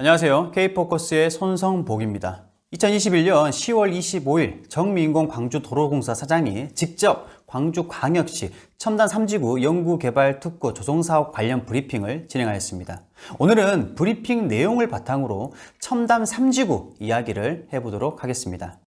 안녕하세요. K포커스의 손성복입니다. 2021년 10월 25일 정미인공 광주도로공사 사장이 직접 광주광역시 첨단 3지구 연구개발특구 조성사업 관련 브리핑을 진행하였습니다. 오늘은 브리핑 내용을 바탕으로 첨단 3지구 이야기를 해보도록 하겠습니다.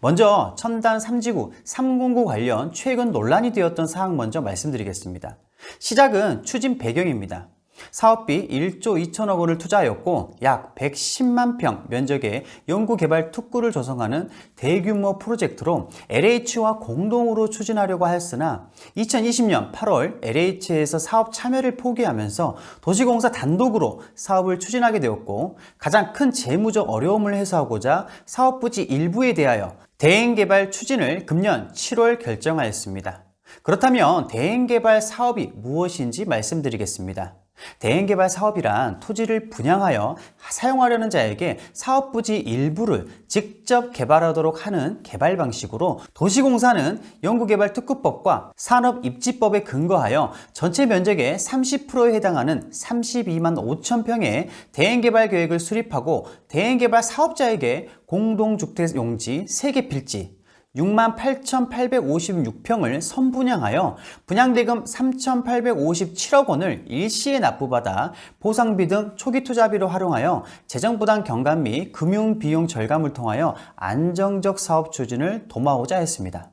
먼저 첨단 3지구 309 관련 최근 논란이 되었던 사항 먼저 말씀드리겠습니다. 시작은 추진 배경입니다. 사업비 1조 2천억 원을 투자하였고 약 110만 평 면적의 연구개발 특구를 조성하는 대규모 프로젝트로 LH와 공동으로 추진하려고 하였으나 2020년 8월 LH에서 사업 참여를 포기하면서 도시공사 단독으로 사업을 추진하게 되었고 가장 큰 재무적 어려움을 해소하고자 사업 부지 일부에 대하여 대행개발 추진을 금년 7월 결정하였습니다. 그렇다면 대행개발 사업이 무엇인지 말씀드리겠습니다. 대행개발 사업이란 토지를 분양하여 사용하려는 자에게 사업 부지 일부를 직접 개발하도록 하는 개발 방식으로 도시공사는 연구개발특구법과 산업입지법에 근거하여 전체 면적의 30%에 해당하는 32만 5천 평의 대행개발 계획을 수립하고 대행개발 사업자에게 공동주택 용지 3개 필지, 68,856평을 선분양하여 분양대금 3,857억 원을 일시에 납부받아 보상비 등 초기 투자비로 활용하여 재정부담 경감 및 금융비용 절감을 통하여 안정적 사업 추진을 도모하고자 했습니다.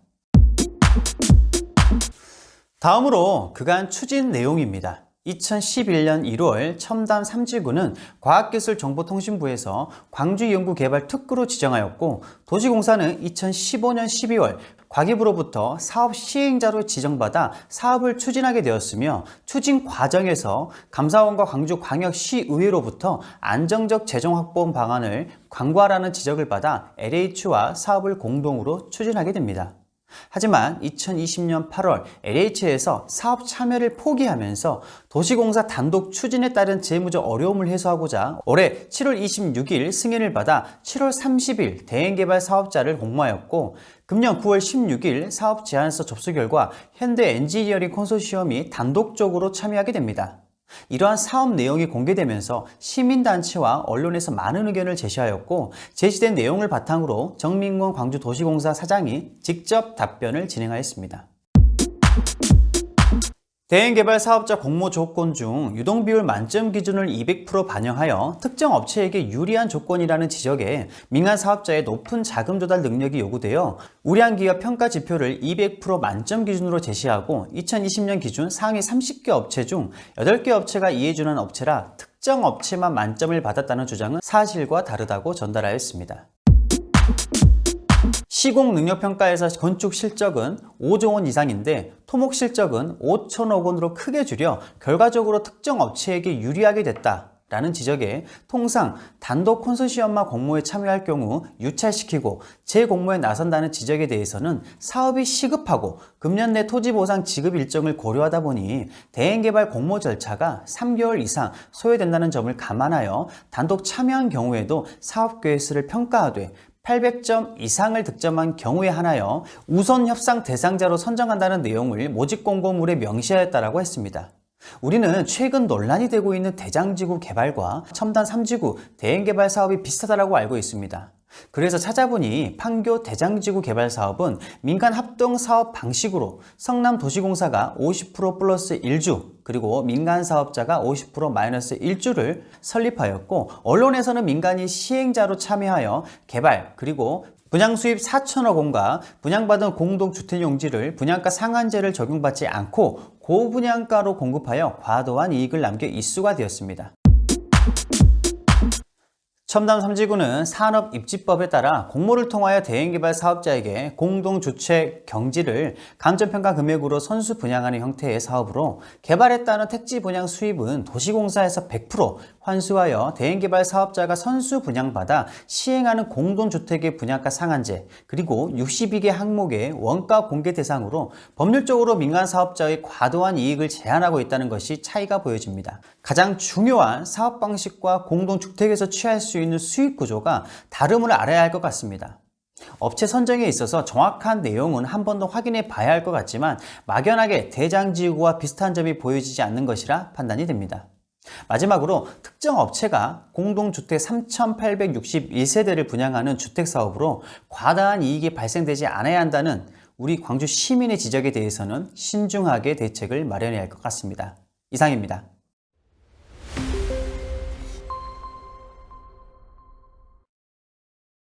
다음으로 그간 추진 내용입니다. 2011년 1월 첨단 3지구는 과학기술정보통신부에서 광주연구개발 특구로 지정하였고 도시공사는 2015년 12월 과기부로부터 사업 시행자로 지정받아 사업을 추진하게 되었으며 추진 과정에서 감사원과 광주광역시의회로부터 안정적 재정 확보 방안을 광고하라는 지적을 받아 LH와 사업을 공동으로 추진하게 됩니다. 하지만 2020년 8월 LH에서 사업 참여를 포기하면서 도시공사 단독 추진에 따른 재무적 어려움을 해소하고자 올해 7월 26일 승인을 받아 7월 30일 대행개발 사업자를 공모하였고 금년 9월 16일 사업 제안서 접수 결과 현대 엔지니어링 컨소시엄이 단독적으로 참여하게 됩니다. 이러한 사업 내용이 공개되면서 시민단체와 언론에서 많은 의견을 제시하였고 제시된 내용을 바탕으로 정민권 광주도시공사 사장이 직접 답변을 진행하였습니다. 대행개발 사업자 공모 조건 중 유동비율 만점 기준을 200% 반영하여 특정 업체에게 유리한 조건이라는 지적에 민간 사업자의 높은 자금 조달 능력이 요구되어 우량 기업 평가 지표를 200% 만점 기준으로 제시하고 2020년 기준 상위 30개 업체 중 8개 업체가 이해준한 업체라 특정 업체만 만점을 받았다는 주장은 사실과 다르다고 전달하였습니다. 시공 능력 평가에서 건축 실적은 5조 원 이상인데 토목 실적은 5천억 원으로 크게 줄여 결과적으로 특정 업체에게 유리하게 됐다. 라는 지적에 통상 단독 콘소시엄만 공모에 참여할 경우 유찰시키고 재공모에 나선다는 지적에 대해서는 사업이 시급하고 금년 내 토지 보상 지급 일정을 고려하다 보니 대행개발 공모 절차가 3개월 이상 소요된다는 점을 감안하여 단독 참여한 경우에도 사업 계획수를 평가하되 800점 이상을 득점한 경우에 하나여 우선 협상 대상자로 선정한다는 내용을 모집 공고물에 명시하였다라고 했습니다. 우리는 최근 논란이 되고 있는 대장지구 개발과 첨단 3지구 대행개발 사업이 비슷하다고 알고 있습니다. 그래서 찾아보니 판교 대장지구 개발 사업은 민간 합동 사업 방식으로 성남 도시공사가 50% 플러스 1주 그리고 민간 사업자가 50% 마이너스 1주를 설립하였고 언론에서는 민간이 시행자로 참여하여 개발 그리고 분양 수입 4천억 원과 분양받은 공동주택용지를 분양가 상한제를 적용받지 않고 고분양가로 공급하여 과도한 이익을 남겨 이수가 되었습니다. 첨단 3지구는 산업 입지법에 따라 공모를 통하여 대행개발 사업자에게 공동주택 경지를 감정평가 금액으로 선수 분양하는 형태의 사업으로 따른 택지 분양 수입은 도시공사에서 100% 환수하여 대행개발 사업자가 선수 분양받아 시행하는 공동주택의 분양가 상한제 그리고 62개 항목의 원가 공개 대상으로 법률적으로 민간 사업자의 과도한 이익을 제한하고 있다는 것이 차이가 보여집니다. 가장 중요한 사업 방식과 공동주택에서 취할 수 있는 수익 구조가 다름을 알아야 할 것 같습니다. 업체 선정에 있어서 정확한 내용은 한 번 더 확인해 봐야 할 것 같지만 막연하게 대장지구와 비슷한 점이 보여지지 않는 것이라 판단이 됩니다. 마지막으로 특정 업체가 공동주택 3,861세대를 분양하는 주택사업으로 과다한 이익이 발생되지 않아야 한다는 우리 광주 시민의 지적에 대해서는 신중하게 대책을 마련해야 할 것 같습니다. 이상입니다.